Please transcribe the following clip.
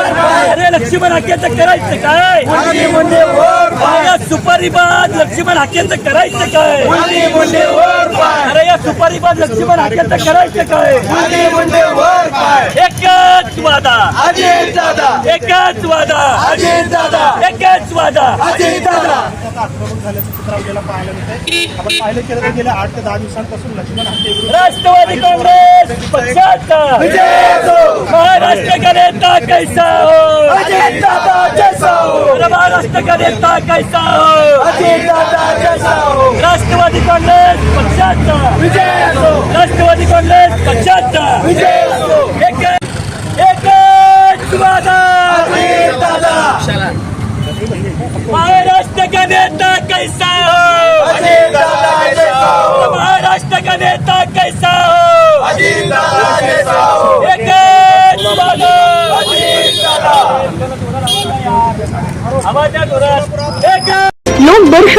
अरे लक्ष्मण हाक्याचं करायचं काय? सुपारी बाद लक्ष्मण हाक्याचं करायचं काय? बाद लक्ष्मण हाक्याचं करायचं काय? एकच वादा. एकच वादा. एकच वादा. राष्ट्रवादी काँग्रेस पक्षाचा. महाराष्ट्र का नेता कैसा हो? अरे महाराष्ट्र का नेता कैसा हो? काँग्रेस पक्षाचा. विजय असो राष्ट्रवादी काँग्रेस पक्षाचा. विजय असो एक एक महाराष्ट्र का नेता कैसा हो? महाराष्ट्र का नेता कैसा हो? एक आवाज आवाजात जोरात. एकच